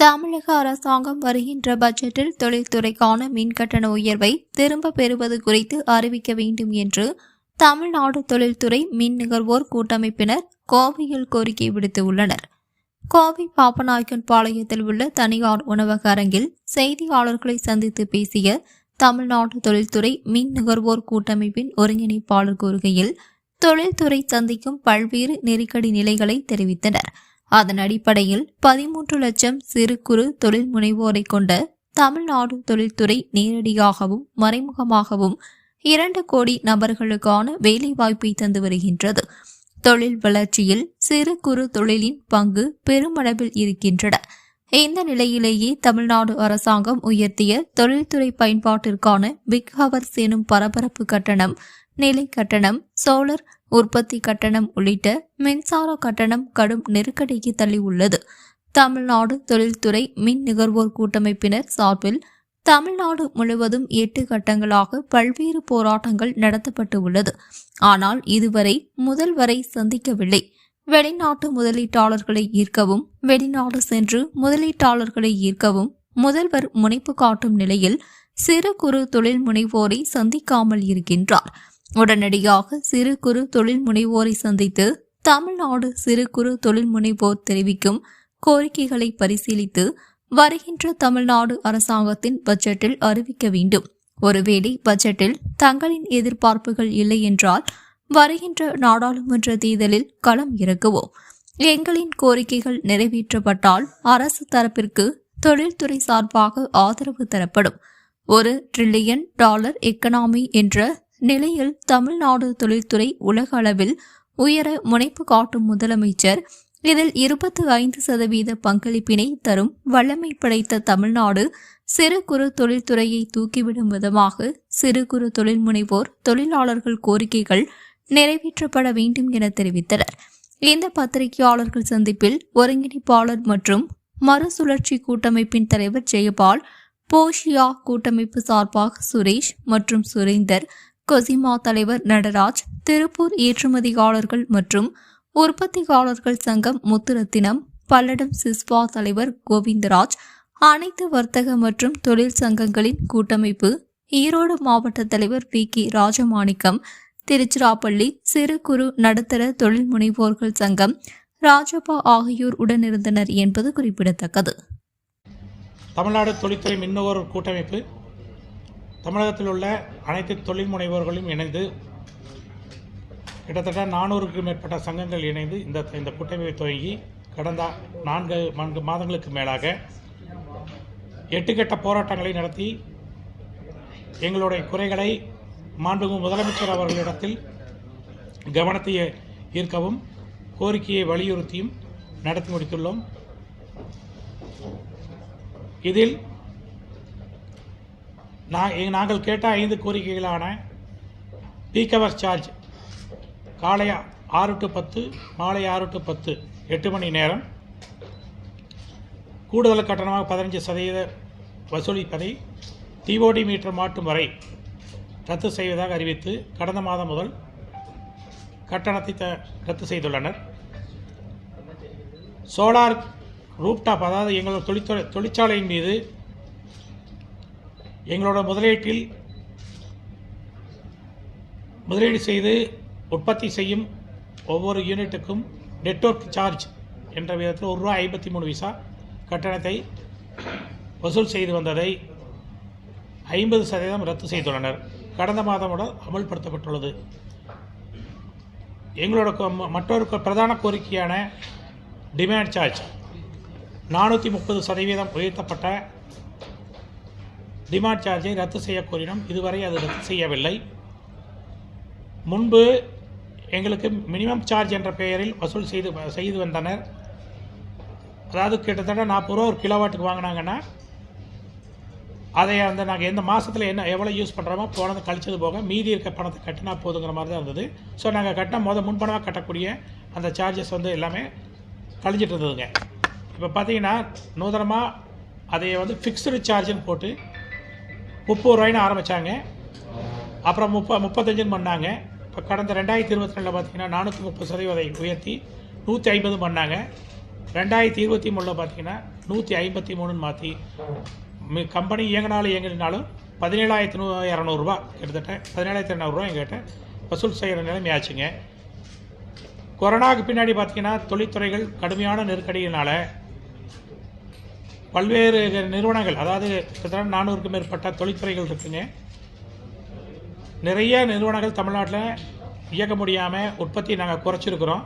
தமிழக அரசாங்கம் வருகின்ற பட்ஜெட்டில் தொழில்துறைக்கான மின்கட்டண உயர்வை திரும்ப பெறுவது குறித்து அறிவிக்க வேண்டும் என்று தமிழ்நாடு தொழில்துறை மின் நுகர்வோர் கூட்டமைப்பினர் கோவையில் கோரிக்கை விடுத்துள்ளனர். கோவை பாப்பநாயக்கன் பாளையத்தில் உள்ள தனியார் உணவக அரங்கில் செய்தியாளர்களை சந்தித்து பேசிய தமிழ்நாடு தொழில்துறை மின் நுகர்வோர் கூட்டமைப்பின் ஒருங்கிணைப்பாளர் கூறுகையில் தொழில்துறை சந்திக்கும் பல்வேறு நெருக்கடி நிலைகளை தெரிவித்தனர். அதன் அடிப்படையில் பதிமூன்று லட்சம் சிறு குறு தொழில் முனைவோரை கொண்ட தமிழ்நாடு தொழில்துறை நேரடியாகவும் மறைமுகமாகவும் இரண்டு கோடி நபர்களுக்கான வேலைவாய்ப்பை தந்து வருகின்றது. தொழில் வளர்ச்சியில் சிறு குறு தொழிலின் பங்கு பெருமளவில் இருக்கின்றன. இந்த நிலையிலேயே தமிழ்நாடு அரசாங்கம் உயர்த்திய தொழில்துறை பயன்பாட்டிற்கான பிக் ஹவர்ஸ் எனும் பரபரப்பு கட்டணம் நிலை கட்டணம் சோலார் உற்பத்தி கட்டணம் உள்ளிட்ட மின்சார கட்டணம் கடும் நெருக்கடிக்கு தள்ளி உள்ளது தமிழ்நாடு தொழில்துறை மின் நுகர்வோர் கூட்டமைப்பினர் சார்பில் தமிழ்நாடு முழுவதும் எட்டு கட்டங்களாக பல்வேறு போராட்டங்கள் நடத்தப்பட்டு உள்ளது ஆனால் இதுவரை முதல்வரை சந்திக்கவில்லை. வெளிநாட்டு முதலீட்டாளர்களை ஈர்க்கவும் வெளிநாடு சென்று முதலீட்டாளர்களை ஈர்க்கவும் முதல்வர் முனைப்பு காட்டும் நிலையில் சிறு குறு தொழில் முனைவோரை சந்திக்காமல் இருக்கின்றார். உடனடியாக சிறு குறு தொழில் முனைவோரை சந்தித்து தமிழ்நாடு சிறு குறு தொழில் முனைவோர் தெரிவிக்கும் கோரிக்கைகளை பரிசீலித்து வருகின்ற தமிழ்நாடு அரசாங்கத்தின் பட்ஜெட்டில் அறிவிக்க வேண்டும். ஒருவேளை பட்ஜெட்டில் தங்களின் எதிர்பார்ப்புகள் இல்லை என்றால் வருகின்ற நாடாளுமன்ற தேர்தலில் களம் இறக்குவோம். எங்களின் கோரிக்கைகள் நிறைவேற்றப்பட்டால் அரசு தரப்பிற்கு தொழில்துறை சார்பாக ஆதரவு தரப்படும். ஒரு ட்ரில்லியன் டாலர் எக்கனாமி என்ற நிலையில் தமிழ்நாடு தொழில்துறை உலக அளவில் உயர முனைப்பு காட்டும் முதலமைச்சர். இதில் இருபத்தி ஐந்து சதவீத பங்களிப்பினை தரும் வல்லமை படைத்த தமிழ்நாடு சிறு குறு தொழில்துறையை தூக்கிவிடும் விதமாக சிறு குறு தொழில் முனைவோர் தொழிலாளர்கள் கோரிக்கைகள் நிறைவேற்றப்பட வேண்டும் என தெரிவித்தனர். இந்த பத்திரிகையாளர்கள் சந்திப்பில் ஒருங்கிணைப்பாளர் மற்றும் மறுசுழற்சி கூட்டமைப்பின் தலைவர் ஜெயபால் போஷியா கூட்டமைப்பு சார்பாக சுரேஷ் மற்றும் சுரேந்தர் கொசிமா தலைவர் நடராஜ் திருப்பூர் ஏற்றுமதியாளர்கள் மற்றும் உற்பத்தியாளர்கள் சங்கம் முத்துரத்தினம் பல்லடம் சிஸ்வா தலைவர் கோவிந்தராஜ் அனைத்து வர்த்தக மற்றும் தொழில் சங்கங்களின் கூட்டமைப்பு ஈரோடு மாவட்ட தலைவர் வி கே. ராஜமாணிக்கம் திருச்சிராப்பள்ளி சிறு குறு நடுத்தர தொழில் முனைவோர்கள் சங்கம் ராஜப்பா ஆகியோர் உடனிருந்தனர் என்பது குறிப்பிடத்தக்கது. தமிழ்நாடு தொழில்துறை மின்னோர் கூட்டமைப்பு தமிழகத்தில் உள்ள அனைத்து தொழில் முனைவோர்களும் இணைந்து கிட்டத்தட்ட நானூறுக்கும் மேற்பட்ட சங்கங்கள் இணைந்து இந்த இந்த கூட்டமைப்பை துவங்கி கடந்த நான்கு நான்கு மாதங்களுக்கு மேலாக எட்டு கட்ட போராட்டங்களை நடத்தி எங்களுடைய குறைகளை மாண்புமிகு முதலமைச்சர் அவர்களிடத்தில் கவனத்தை ஈர்க்கவும் கோரிக்கையை வலியுறுத்தியும் நடத்தி முடித்துள்ளோம். இதில் நான் எ- நாங்கள் கேட்ட ஐந்து கோரிக்கைகளான பீக் அவர் சார்ஜ் காலை ஆறு டு பத்து மாலை ஆறு டு பத்து எட்டு மணி நேரம். கூடுதல் கட்டணமாக பதினஞ்சு சதவீத வசூலிப்பதை டிஓடி மீட்டர் மாட்டும் வரை ரத்து செய்வதாக அறிவித்து கடந்த மாதம் முதல் கட்டணத்தை த ரத்து செய்துள்ளனர். சோலார் ரூப்டாப் அதாவது எங்களோட தொழிற்சாலை தொழிற்சாலையின் மீது எங்களோட முதலீட்டில் முதலீடு செய்து உற்பத்தி செய்யும் ஒவ்வொரு யூனிட்டுக்கும் நெட்வொர்க் சார்ஜ் என்ற விதத்தில் ஒரு ரூபா ஐம்பத்தி மூணு விசா கட்டணத்தை வசூல் செய்து வந்ததை ஐம்பது சதவீதம் ரத்து செய்துள்ளனர். கடந்த மாதம் அமல்படுத்தப்பட்டுள்ளது. எங்களோட ம- மற்றொரு பிரதான கோரிக்கையான டிமாண்ட் சார்ஜ் நானூற்றி முப்பது சதவீதம் உயர்த்தப்பட்ட டிமாண்ட் சார்ஜை ரத்து செய்ய கோரினோம் இதுவரை அது ரத்து செய்யவில்லை. முன்பு எங்களுக்கு மினிமம் சார்ஜ் என்ற பெயரில் வசூல் செய்து செய்து வந்தனர். அதாவது கிட்டத்தட்ட நாற்பது ரூபா ஒரு கிலோவாட்டுக்கு வாங்கினாங்கன்னா அதை அந்த நாங்கள் எந்த மாதத்தில் என்ன எவ்வளோ யூஸ் பண்ணுறோமோ போனது கழிச்சது போக மீதி இருக்க பணத்தை கட்டினா போதுங்கிற மாதிரி தான் இருந்தது. ஸோ நாங்கள் கட்டின மொதல் முன்பணமாக கட்டக்கூடிய அந்த சார்ஜஸ் வந்து எல்லாமே கழிஞ்சிட்டு இருந்ததுங்க. இப்போ பார்த்தீங்கன்னா நூதனமாக அதை வந்து ஃபிக்ஸ்டு சார்ஜுன்னு போட்டு முப்பது ரூபாய்னு ஆரம்பித்தாங்க அப்புறம் முப்ப முப்பத்தஞ்சுன்னு பண்ணாங்க. இப்போ கடந்த ரெண்டாயிரத்தி இருபத்தி ரெண்டில் பார்த்தீங்கன்னா நானூற்றி முப்பது சதவீதம் உயர்த்தி நூற்றி ஐம்பது பண்ணாங்க. ரெண்டாயிரத்தி இருபத்தி மூணில் பார்த்தீங்கன்னா நூற்றி ஐம்பத்தி மூணுன்னு மாற்றி கம்பெனி இயங்கினாலும் இயங்கினாலும் பதினேழாயிரத்தி நூ இரநூறுபா கிட்டத்தட்ட பதினேழாயிரத்தி இரநூறுவா எங்கிட்ட வசூல் செய்கிற நிலைமை ஆச்சுங்க. கொரோனாவுக்கு பின்னாடி பார்த்தீங்கன்னா தொழில்துறைகள் கடுமையான நெருக்கடியினால் பல்வேறு நிறுவனங்கள் அதாவது கிட்டத்தட்ட நானூறுக்கும் மேற்பட்ட தொழிற்துறைகள் இருக்குங்க. நிறைய நிறுவனங்கள் தமிழ்நாட்டில் இயக்க முடியாமல் உற்பத்தி நாங்கள் குறைச்சிருக்கிறோம்.